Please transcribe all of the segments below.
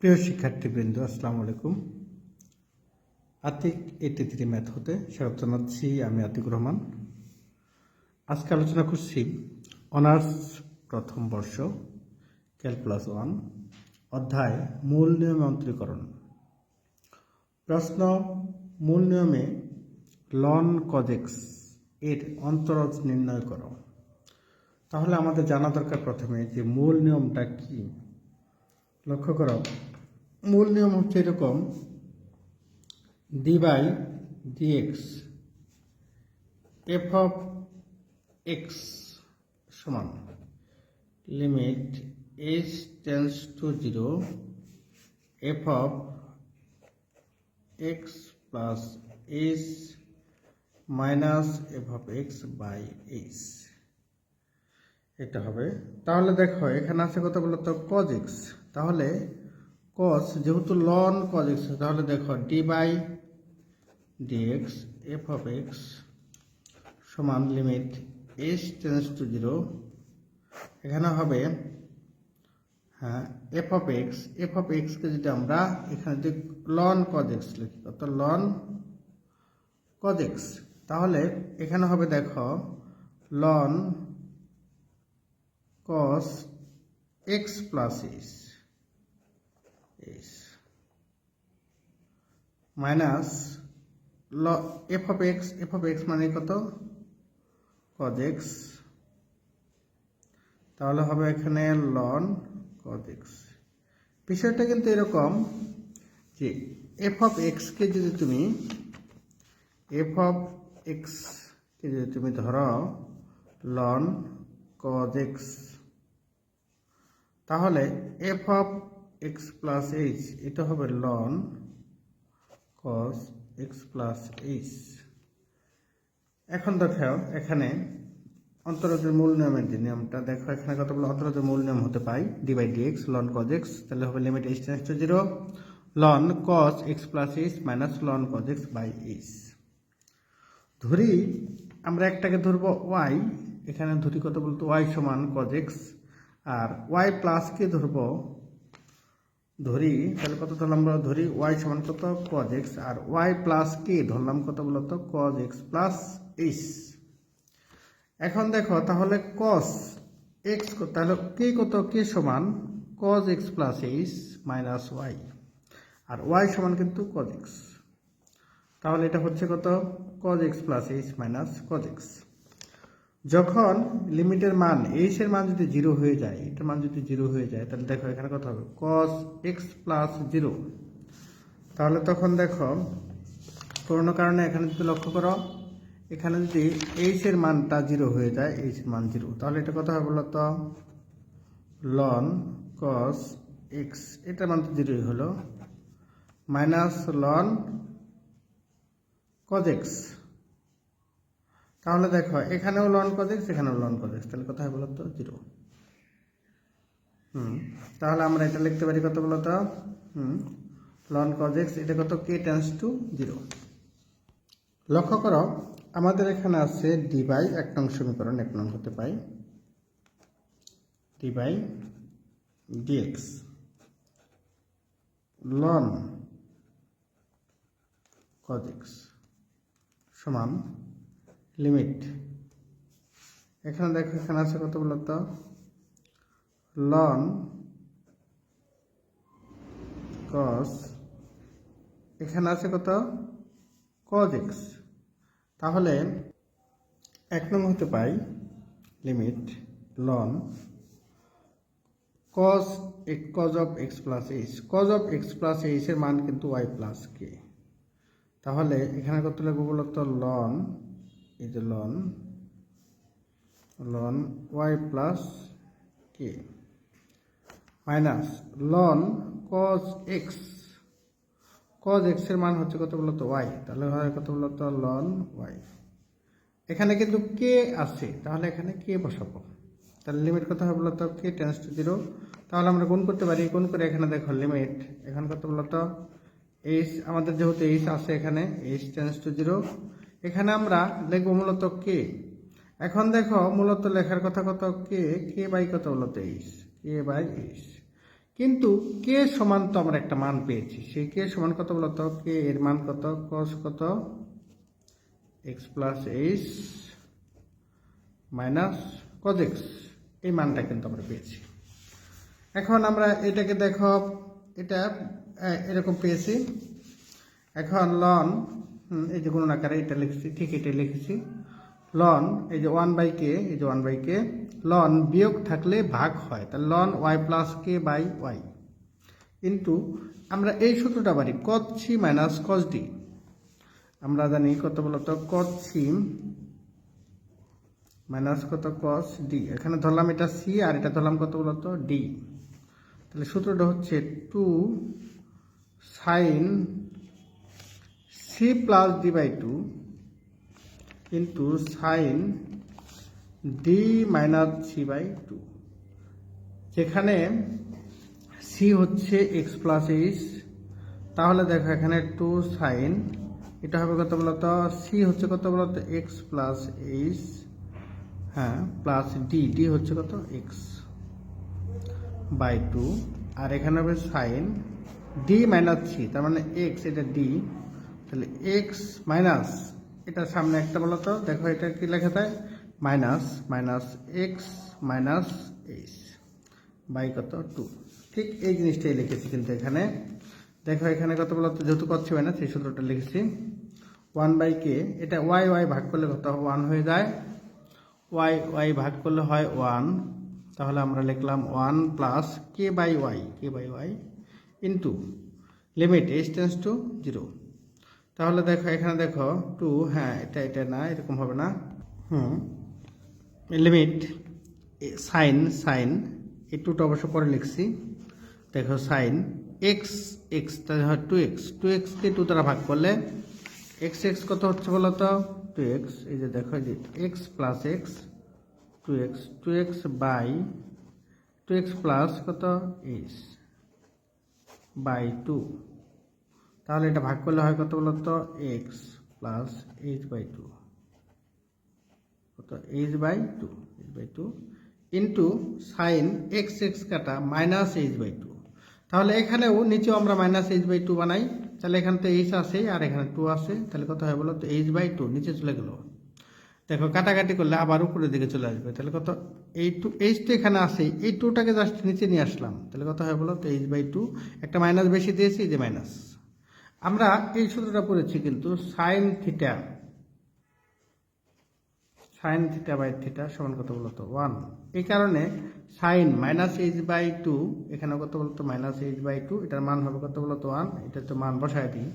প্রিয় শিক্ষার্থীবৃন্দ, আসসালামু আলাইকুম। আতিক এইটি থ্রি ম্যাথ হতে স্বাগত জানাচ্ছি আমি আতিকুর রহমান। আজকে আলোচনা করছি অনার্স প্রথম বর্ষ ক্যালকুলাস ওয়ান, অধ্যায় মূল নিয়মে অন্তরীকরণ। প্রশ্ন, মূল নিয়মে লন কজেক্স এর অন্তরজ নির্ণয় করো। তাহলে আমাদের জানা দরকার প্রথমে যে মূল নিয়মটা কী। লক্ষ্য করো, মূল নিয়ম হচ্ছে এরকম d by d x f of x সমান limit h tends to zero f of x plus h minus f of x by h এটা হবে। তাহলে দেখো, এখানে আছে কত বলতো কজ এক্স তাহলে কস যেহেতু লন কজ এক্স তাহলে দেখো d by d x f of x সমান limit s tends to zero এখানে হবে হ্যাঁ f of x f of এক্সকে যদি আমরা এখানে যদি লন কজ এক্স লিখি কত লন কজ এক্স তাহলে এখানে হবে দেখো ln cos x plus is is minus log f of x f of x মানে কত cos x তাহলে হবে এখানে ln cos x বিষয়টা কিন্তু এরকম যে f of x কে যদি তুমি f of x কে যদি তুমি ধরো ln cos x তাহলে f of x plus h এটা হবে ln cos x plus h এখন দেখো, এখানে অন্তরজের মূল নিয়মের যে নিয়মটা, দেখো এখানে কতগুলো অন্তরজের মূল নিয়ম হতে পাই d by d x ln cos x তাহলে হবে limit h tends to zero ln cos x plus h minus ln cos x by h ধরি, আমরা একটাকে ধরবো ওয়াই এখানে ধরি কত বলতো ওয়াই সমান কজ এক্স আর ওয়াই প্লাসকে ধরবো? ধরি, তাহলে কত ধরলাম আমরা ধরি ওয়াই সমান কত? কজ এক্স আর ওয়াই প্লাস কে ধরলাম কত বলতো কজ এক্স প্লাস এইচ এখন দেখো, তাহলে কস এক্স তাহলে কে কত? কে সমান cos x plus h minus y আর ওয়াই সমান কিন্তু কজ এক্স তাহলে এটা হচ্ছে কত? Cos x plus h minus cos x যখন লিমিটের মান এইচ এর মান যদি জিরো হয়ে যায়, এটার মান যদি জিরো হয়ে যায়, তাহলে দেখো এখানে কত হবে কস এক্স প্লাস জিরো তাহলে তখন দেখো কোনো কারণে এখানে যদি লক্ষ্য করো, এখানে যদি এইচ এর মানটা জিরো হয়ে যায় এইচ এর মান জিরো তাহলে এটা কত হবে বলতো? লন কস এক্স এটার মান তো জিরোই হলো। মাইনাস লন কজ এক্স তাহলে দেখো, এখানেও লন কজেক্স এখানেও লন কজেক্স তাহলে কোথায় বলো তো জিরো হুম, তাহলে আমরা এটা লিখতে পারি কত বলো তো হুম লন কজেক্স এটা কত? কে টেন্স টু জিরো লক্ষ্য করো, আমাদের এখানে আছে ডি বাই এক নং সমীকরণ, এক নং হতে পাই। D by d x ln cos x সমান লিমিট। এখানে দেখো, এখানে আছে কত বলতো লন কস এখানে আছে কত? কজ এক্স তাহলে এক নং হতে পাই limit ln cos cos of x plus h cos of x plus এইচের মান কিন্তু ওয়াই প্লাস কে তাহলে এখানে কত লাগবে বলতো? লন এই যে ln ln y plus k minus ln cos x cos এক্সের মান হচ্ছে কত বলতো ওয়াই তাহলে হয় কত বলতো লন ওয়াই এখানে কিন্তু কে আছে, তাহলে এখানে কে বসাবো। তাহলে লিমিট কত হবে বলতো কে টেন্স টু জিরো তাহলে আমরা গুণ করতে পারি, গুণ করে এখানে দেখো লিমিট এখানে কত বলতো? এইচ আমাদের যেহেতু এইচ আছে এখানে এইচ টেন্স টু জিরো এখানে আমরা লিখব মূলত কে। এখন দেখো মূলত লেখার কথা কত? কে কে বাই কত মূলত এইচ কে বাই এইচ কিন্তু কে সমান তো আমরা একটা মান পেয়েছি। সেই কে সমান কত বলতো কে এর মান কত? কস কত? X plus h minus cos x এই মানটা কিন্তু আমরা পেয়েছি। এখন আমরা এটাকে দেখো, এটা এরকম পেয়েছি। এখন লন এই যে গুণন আকারে এটা লিখছি, ঠিক এটা লিখেছি। লন এই যে ওয়ান বাই কে এই যে ওয়ান বাই কে লন বিয়োগ থাকলে ভাগ হয়। তাহলে ln y plus k by y কিন্তু আমরা এই সূত্রটা পারি কত সি মাইনাস কস ডি আমরা জানি কত বলতো? কত সি মাইনাস কত? কস ডি এখানে ধরলাম এটা সি আর এটা ধরলাম কত বলতো? ডি তাহলে সূত্রটা হচ্ছে two sine c plus d by two into sine d minus c by two. যেখানে সি হচ্ছে এক্স প্লাস এইচ, তাহলে দেখো এখানে টু সাইন, এটা হবে কত বলতো? সি হচ্ছে কত বলতো? এক্স প্লাস এইচ হ্যাঁ প্লাস ডি ডি হচ্ছে কত? X by two. আর এখানে হবে সাইন, ডি মাইনাস সি, তার মানে এক্স, এটা ডি। তাহলে এক্স মাইনাস এটা সামনে একটা বলো তো, দেখো এটা কি লেখা যায়? Minus minus x minus h by কত টু ঠিক এই জিনিসটাই লিখেছি কিন্তু এখানে। দেখো এখানে কত বলো তো, যেহেতু করছে না, সেই সূত্রটা লিখেছি। ওয়ান বাই কে এটা ওয়াই ওয়াই ভাগ করলে কত ওয়ান হয়ে যায়? ওয়াই ওয়াই ভাগ করলে হয় ওয়ান তাহলে আমরা লিখলাম one plus k by y k by y into limit h tends to zero তাহলে দেখো, এখানে দেখো টু হ্যাঁ এটা এটা না, এরকম হবে না। হুম। লিমিট সাইন সাইন এই টুটা অবশ্য পরে লিখছি। দেখো সাইন এক্স এক্স তাহলে হয় টু এক্স টু এক্সকে টু দ্বারা ভাগ করলে এক্স এক্স কত হচ্ছে বলো তো? টু এক্স এই যে দেখো যে x plus x two x two x by two x plus কত? এইচ বাই টু তাহলে এটা ভাগ করলে হয় কত বলো তো x plus h by two কত? H by two h by two into sine x x কাটা মাইনাস এইচ বাই টু তাহলে এখানেও নিচেও আমরা মাইনাস এইচ বাই টু বানাই। তাহলে এখানে তো এইচ আছে আর এখানে টু আছে। তাহলে কত হয় বলো তো এইচ বাই টু নিচে চলে গেল। দেখো, কাটাকাটি করলে আবার উপরের দিকে চলে আসবে। তাহলে কত? এই টু এইচ তো এখানে আছে। এই টুটাকে জাস্ট নিচে নিয়ে আসলাম। তাহলে কত হয় বলো তো এইচ বাই টু একটা মাইনাস বেশি দিয়েছি, এই যে মাইনাস আমরা এই সূত্রটা পড়েছি কিন্তু sine theta sine theta by theta সমান কত বলতো ওয়ান এই কারণে sine minus h by two এখানে কত বলতো মাইনাস এইচ বাই টু এটার মান হবে কত বলতো ওয়ান এটা তো মান বসায় দিই।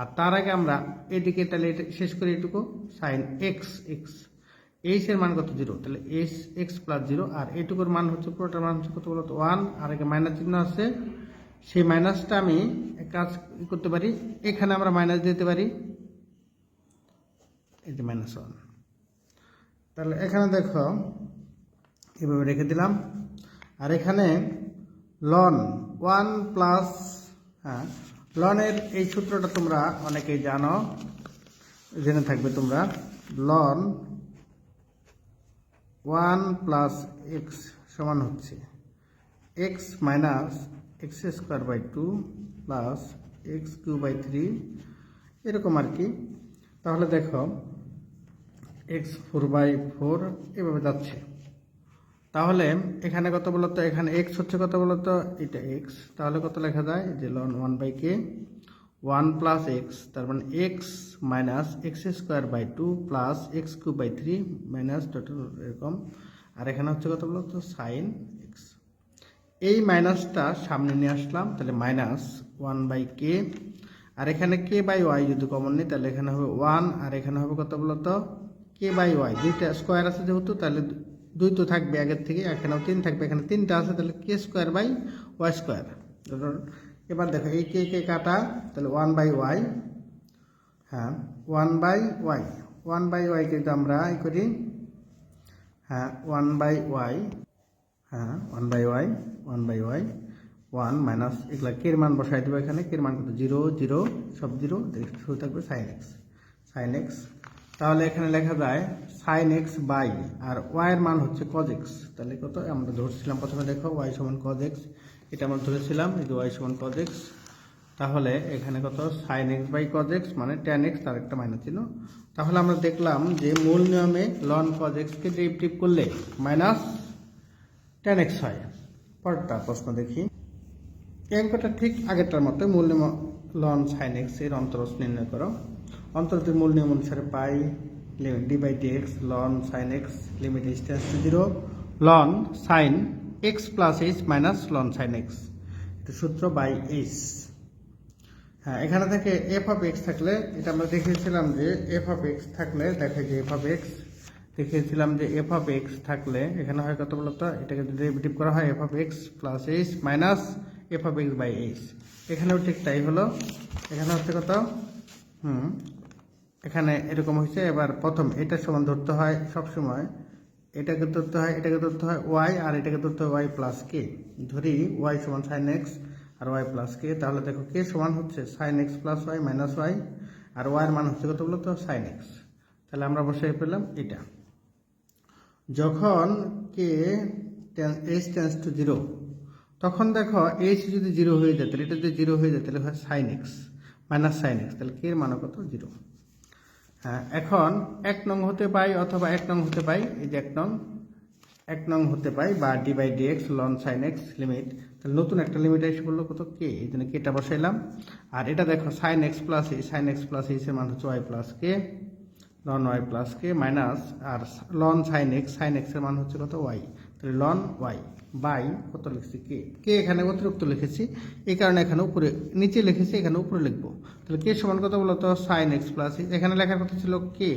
আর তার আগে আমরা এদিকে তাহলে এটা শেষ করি এটুকু সাইন এক্স এক্স এইচ এর মান কত? জিরো তাহলে এইচ এক্স প্লাস জিরো আর এটুকুর মান হচ্ছে, পুরোটার মান হচ্ছে কত বলতো ওয়ান আর একে মাইনাস চিহ্ন আছে সেই মাইনাসটা আমি কাজ করতে পারি। এখানে আমরা মাইনাস দিতে পারি। যে মাইনাস ওয়ান। তাহলে এখানে দেখো, এভাবে রেখে দিলাম। আর এখানে লন ওয়ান প্লাস হ্যাঁ লনের এই সূত্রটা তোমরা অনেকেই জানো, জেনে থাকবে তোমরা। লন ওয়ান প্লাস এক্স সমান হচ্ছে। X minus x square by two plus x cube by three এরকম আর কি। তাহলে দেখো এক্স ফোর বাই ফোর এভাবে যাচ্ছে। তাহলে এখানে কত বলতো? এখানে এক্স হচ্ছে কত বলতো? এটা এক্স তাহলে কত লেখা যায়? যে ln one by k one plus x তার মানে x minus x square by two plus x cube by three minus total এরকম। আর এখানে হচ্ছে কত বলতো? সাইন এই মাইনাসটা সামনে নিয়ে আসলাম, তাহলে মাইনাস ওয়ান বাই কে। আর এখানে কে বাই ওয়াই যদি কমন নিই, তাহলে এখানে হবে ওয়ান, আর এখানে হবে কত বলতো? কে বাই ওয়াই, দুইটা স্কোয়ার আছে যেহেতু, তাহলে দুই তো থাকবে আগের থেকে, এখানেও তিন থাকবে, এখানে তিনটা আছে, তাহলে k square by y square এবার দেখো, এই কে কে কাটা, তাহলে ওয়ান বাই ওয়াই হ্যাঁ one by y, one by y কিন্তু আমরা এই করি হ্যাঁ ওয়ান বাই ওয়াই হ্যাঁ one by y one by y one minus এগুলা কের মান বসাই দেবো এখানে কের মান কত জিরো জিরো সব জিরো শুরু থাকবে সাইন এক্স সাইন এক্স তাহলে এখানে লেখা যায় সাইন এক্স বাই আর ওয়াইয়ের মান হচ্ছে কজ এক্স তাহলে কত? আমরা ধরছিলাম প্রথমে দেখো ওয়াই সমান কজ এক্স এটা আমরা ধরেছিলাম, এই যে ওয়াই সমান কজ তাহলে এখানে কত? সাইন এক্স বাই কজ মানে ট্যান এক্স তার একটা মাইনাস ছিল তাহলে আমরা দেখলাম যে মূল নিয়মে লন কজ এক্সকে ডেরিভেটিভ করলে মাইনাস টেন এক্স হয় পরেরটা প্রশ্ন দেখি। অঙ্কটা ঠিক আগেরটার মতো মূল নিয়ম লন সাইন এক্সের অন্তরস নির্ণয় করো। অন্তরটির মূল নিয়ম অনুসারে পাই limit d by d x ln sine x limit h tends to zero ln sine x plus h minus ln sine x সূত্র বাই এইচ হ্যাঁ এখানে থেকে এফ অফ এক্স থাকলে, এটা আমরা দেখিয়েছিলাম যে এফ অফ এক্স থাকলে দেখে যে এফ অফ এক্স দেখিয়েছিলাম যে এফ অফ এক্স থাকলে, এখানে হয় কত বলতো? এটাকে ডেরিভেটিভ করা হয় f of x plus h minus f of x by h এখানেও ঠিক তাই হলো। এখানে হচ্ছে কত? হুম। এখানে এরকম হয়েছে। এবার প্রথম, এটা সমান ধরতে হয় সবসময়। এটাকে ধরতে হয়, এটাকে ধরতে হয় ওয়াই আর এটাকে ধরতে হয় ওয়াই প্লাস কে ধরি ওয়াই সমান সাইন এক্স আর ওয়াই প্লাস কে তাহলে দেখো কে সমান হচ্ছে sine x plus y minus y আর ওয়াইয়ের মান হচ্ছে কত বলতো? সাইন এক্স তাহলে আমরা বসাই পেলাম এটা। যখন k h tends to zero তখন দেখো এইচ যদি জিরো হয়ে যায়, তাহলে এটা যদি জিরো হয়ে যায়, তাহলে হয় sine x minus sine x তাহলে কে এর মান কত? জিরো হ্যাঁ এখন এক নং হতে পাই অথবা এক নং হতে পাই, এই যে এক নং এক নং হতে পাই বা d by d x ln sine x limit তাহলে নতুন একটা লিমিট এসে বলল কত? কে এই জন্য কেটা বসাইলাম। আর এটা দেখো সাইন এক্স প্লাস এই সাইন এক্স প্লাস এইসের মান হচ্ছে y plus k ln y plus k minus আর লন সাইন এক্স সাইন এক্সের মান হচ্ছে কত? ওয়াই তাহলে লন ওয়াই বাই কত লিখছি? কে কে এখানে অতিরিক্ত লিখেছি, এই কারণে এখানে উপরে, নিচে লিখেছি, এখানে উপরে লিখব। তাহলে কে সমান কত বলতো সাইন এক্স প্লাস এখানে লেখার কথা ছিল কে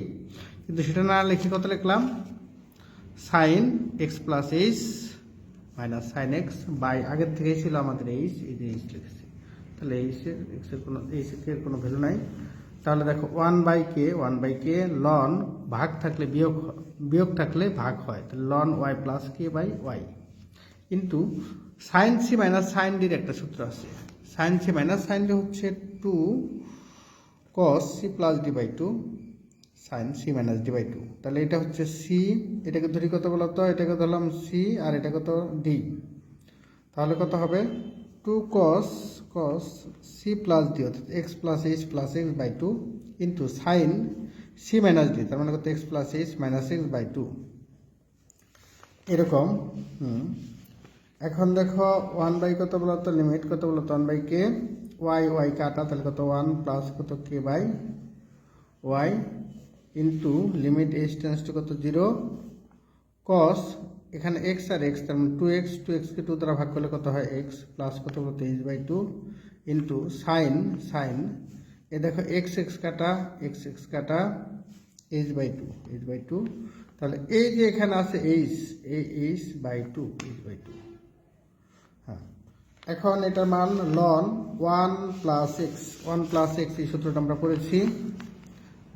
কিন্তু সেটা না লিখে কত লিখলাম? Sine x plus h minus sine x by আগের থেকেই ছিল আমাদের এইচ এই যে এইচ লিখেছি। তাহলে এইচের এক্সের কোনো এইচের কোনো ভ্যালু নাই। তাহলে দেখো one by k one by k ln ভাগ থাকলে বিয়োগ বিয়োগ থাকলে ভাগ হয়। Ln y plus k by y কিন্তু সাইন সি মাইনাস সাইন ডির একটা সূত্র আছে। Sine c minus sine d হচ্ছে two cos c plus d by two sine c minus d by two তাহলে এটা হচ্ছে সি এটাকে ধরি কত বলতো? এটাকে ধরলাম সি আর এটা কত ডি তাহলে কত হবে? Two cos cos c plus d অর্থাৎ x plus h plus x by two into sine c minus d তার মানে কত? X plus h minus x by two এরকম, হুম। এখন দেখো ওয়ান বাই কত বলতো লিমিট কত বলতো one by k y y কাটা, তাহলে কত? ওয়ান প্লাস কত? K by y into limit h tends to কত? জিরো কস এখানে এক্স আর এক্স তার মানে টু এক্স টু এক্সকে টু দ্বারা ভাগ করলে কত হয়? এক্স প্লাস কত বলতো h by two into sine sine এ দেখো এক্স এক্স কাটা এক্স এক্স কাটা h by two h by two তাহলে এই যে এখানে আছে এইচ এই h by two h by two হ্যাঁ। এখন এটার মান ln one plus x one plus x এই সূত্রটা আমরা পড়েছি।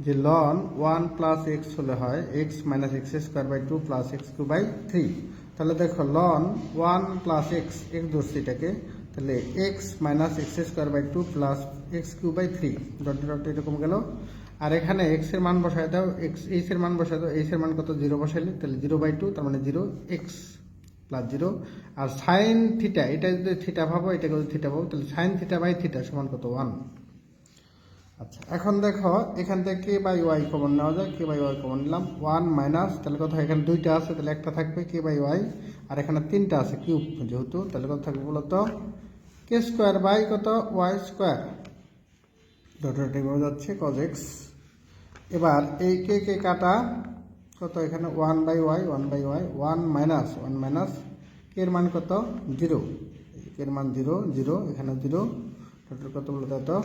যে লন ওয়ান প্লাস এক্স হলে হয় x minus x square by two plus x cube by three তাহলে দেখো ln one plus x x ধরছি এটাকে। তাহলে x minus x square by two plus x cube by three dot dot এরকম গেল। আর এখানে এক্সের মান বসায় দাও। এক্স এইচ এর মান বসায় দাও। এইচ এর মান কত? জিরো বসাইলে। তাহলে জিরো বাই টু তার মানে জিরো এক্স প্লাস জিরো আর সাইন থিটা এটা যদি থিটা ভাবো, এটাকে যদি থিটা ভাবো, তাহলে সাইন থিটা বাই থিটা সমান কত? ওয়ান আচ্ছা এখন দেখো, এখান থেকে কে বাই ওয়াই কমন নেওয়া যায়? কে বাই ওয়াই কমন নিলাম। ওয়ান মাইনাস, তাহলে হয়? এখানে দুইটা আছে, তাহলে একটা থাকবে কে বাই ওয়াই। আর এখানে তিনটা আছে, কিউব যেহেতু, তাহলে কত থাকবে বলতো? কে স্কোয়ার বাই কত? Y square. ডট বোঝা যাচ্ছে কজ এক্স এবার এই কে কে কাটা, কত এখানে? One by y, one by y, one minus one minus. কের মান কত? জিরো। কের মান জিরো জিরো, এখানে জিরো। টোটাল কত বলতে? তো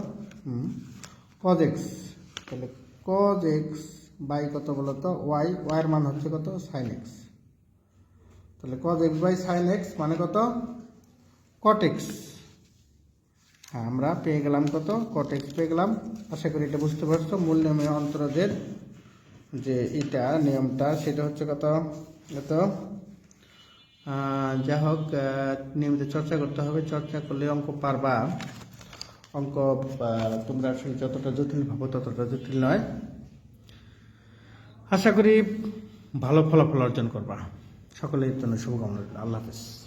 কজ এক্স তাহলে কজ এক্স বাই কত বলতো ওয়াই ওয়াইয়ের মান হচ্ছে কত? সাইন এক্স তাহলে cos x by sine x মানে কত? কট এক্স হ্যাঁ আমরা পেয়ে গেলাম কত? কট এক্স পেয়ে গেলাম। আশা করি এটা বুঝতে পারছ। মূল নিয়মে অন্তরদের যে এটা, নিয়মটা, সেটা হচ্ছে কত? কত? যা হোক নিয়মিত চর্চা করতে হবে। চর্চা করলে অঙ্ক পারবা। অঙ্ক তোমরা আসলে যতটা জটিল ভাবো ততটা জটিল নয়। আশা করি ভালো ফলাফল অর্জন করবা। সকলের জন্য শুভকামনা। আল্লাহ হাফেজ।